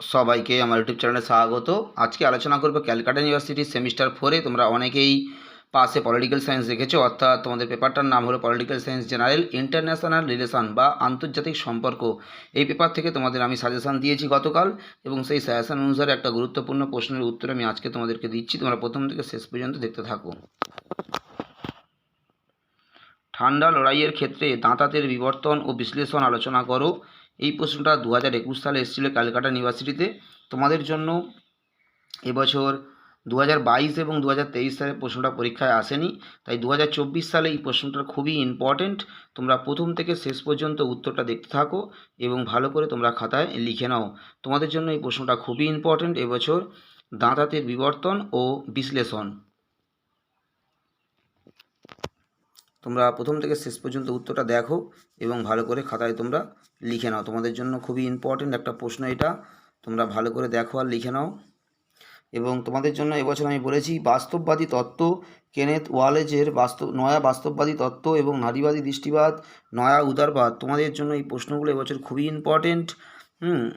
সবাইকে আমার ইউটিউব চ্যানেলে স্বাগত। আজকে আলোচনা করব ক্যালকাটা ইউনিভার্সিটির সেমিস্টার ফোরে তোমরা অনেকেই পাশে পলিটিক্যাল সায়েন্স দেখেছ, অর্থাৎ তোমাদের পেপারটার নাম হলো political science general international relation বা আন্তর্জাতিক সম্পর্ক। এই পেপার থেকে তোমাদের আমি সাজেশান দিয়েছি গতকাল এবং সেই সাজেশান অনুসারে একটা গুরুত্বপূর্ণ প্রশ্নের উত্তর আমি আজকে তোমাদেরকে দিচ্ছি। তোমরা প্রথম থেকে শেষ পর্যন্ত দেখতে থাকো। ঠান্ডা লড়াইয়ের ক্ষেত্রে দাঁতাতের বিবর্তন ও বিশ্লেষণ আলোচনা করো। এই প্রশ্নটা দু হাজার একুশ সালে এসেছিল ক্যালকাটা ইউনিভার্সিটিতে। তোমাদের জন্য এবছর দু হাজার বাইশ এবং দু হাজার তেইশ সালে প্রশ্নটা পরীক্ষায় আসেনি। তাই দু হাজার চব্বিশ সালে এই প্রশ্নটা খুবই ইম্পর্টেন্ট তোমরা প্রথম থেকে শেষ পর্যন্ত উত্তরটা দেখতে থাকো এবং ভালো করে তোমরা খাতায় লিখে নাও। তোমাদের জন্য এই প্রশ্নটা খুবই ইম্পর্টেন্ট এবছর দাঁতাতের বিবর্তন ও বিশ্লেষণ। তোমরা প্রথম থেকে শেষ পর্যন্ত উত্তরটা দেখো এবং ভালো করে খাতায় তোমরা লিখে নাও। তোমাদের জন্য খুবই ইম্পর্টেন্ট একটা প্রশ্ন এটা। তোমরা ভালো করে দেখো আর লিখে নাও। এবং তোমাদের জন্য এবছর আমি বলেছি, বাস্তববাদী তত্ত্ব, কেনেথ ওয়ালেজের বাস্তব, নয়া বাস্তববাদী তত্ত্ব এবং নারীবাদী দৃষ্টিবাদ, নয়া উদারবাদ। তোমাদের জন্য এই প্রশ্নগুলো এবছর খুবই ইম্পর্টেন্ট হুম?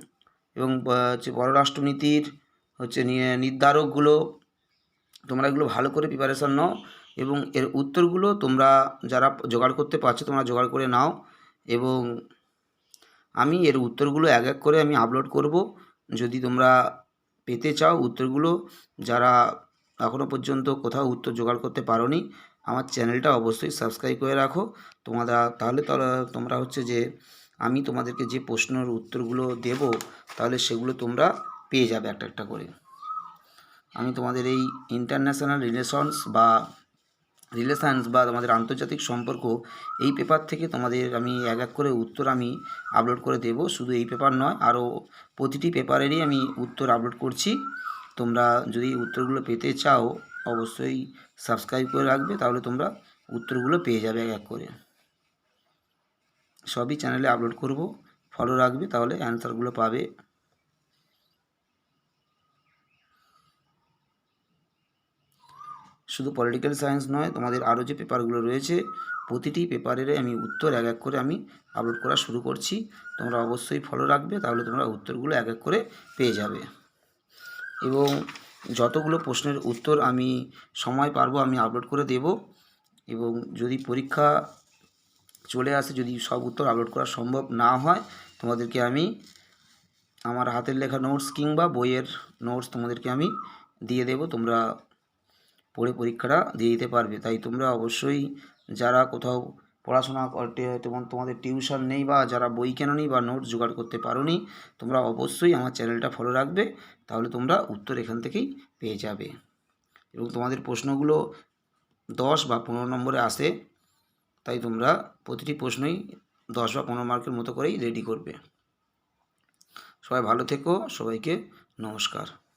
এবং হচ্ছে পররাষ্ট্রনীতির, হচ্ছে নির্ধারকগুলো তোমরা এগুলো ভালো করে প্রিপারেশান নাও এবং এর উত্তরগুলো তোমরা যারা জোগাড় করতে পারছ তোমরা জোগাড় করে নাও এবং আমি এর উত্তরগুলো এক এক করে আমি আপলোড করব। যদি তোমরা পেতে চাও উত্তরগুলো, যারা এখনও পর্যন্ত কোথাও উত্তর জোগাড় করতে পারোনি, আমার চ্যানেলটা অবশ্যই সাবস্ক্রাইব করে রাখো। তোমরা তাহলে তাহলে তোমরা হচ্ছে যে আমি তোমাদেরকে যে প্রশ্নের উত্তরগুলো দেব, তাহলে সেগুলো তোমরা পেয়ে যাবে একটা একটা করে। আমি তোমাদের এই ইন্টারন্যাশনাল রিলেশনস বা রিলেশনস বা তোমাদের আন্তর্জাতিক সম্পর্ক এই পেপার থেকে তোমাদের আমি এক এক করে উত্তর আমি আপলোড করে দেব। শুধু এই পেপার নয়, আরও প্রতিটি পেপারেরই আমি উত্তর আপলোড করছি। তোমরা যদি উত্তরগুলো পেতে চাও, অবশ্যই সাবস্ক্রাইব করে রাখবে, তাহলে তোমরা উত্তরগুলো পেয়ে যাবে এক এক করে। সবই চ্যানেলে আপলোড করব ফলো রাখবে, তাহলে অ্যান্সারগুলো পাবে। শুধু পলিটিক্যাল সায়েন্স নয়, তোমাদের আরও যে পেপারগুলো রয়েছে, প্রতিটি পেপারের আমি উত্তর এক এক করে আমি আপলোড করা শুরু করছি। তোমরা অবশ্যই ফলো রাখবে, তাহলে তোমরা উত্তরগুলো এক এক করে পেয়ে যাবে। এবং যতগুলো প্রশ্নের উত্তর আমি সময় পারব, আমি আপলোড করে দেব। এবং যদি পরীক্ষা চলে আসে, যদি সব উত্তর আপলোড করা সম্ভব না হয়, তোমাদেরকে আমি আমার হাতের লেখা নোটস কিংবা বইয়ের নোটস তোমাদেরকে আমি দিয়ে দেব। তোমরা পড়ে পরীক্ষাটা দিয়ে দিতে পারবে। তাই তোমরা অবশ্যই যারা কোথাও পড়াশোনা করতে তোমার তোমাদের টিউশন নেই বা যারা বই কেননি বা নোট জোগাড় করতে পারোনি, তোমরা অবশ্যই আমার চ্যানেলটা ফলো রাখবে, তাহলে তোমরা উত্তর এখান থেকেই পেয়ে যাবে। এবং তোমাদের প্রশ্নগুলো দশ বা পনেরো নম্বরে আসে, তাই তোমরা প্রতিটি প্রশ্নই দশ বা পনেরো মার্কের মতো করেই রেডি করবে। সবাই ভালো থেকো, সবাইকে নমস্কার।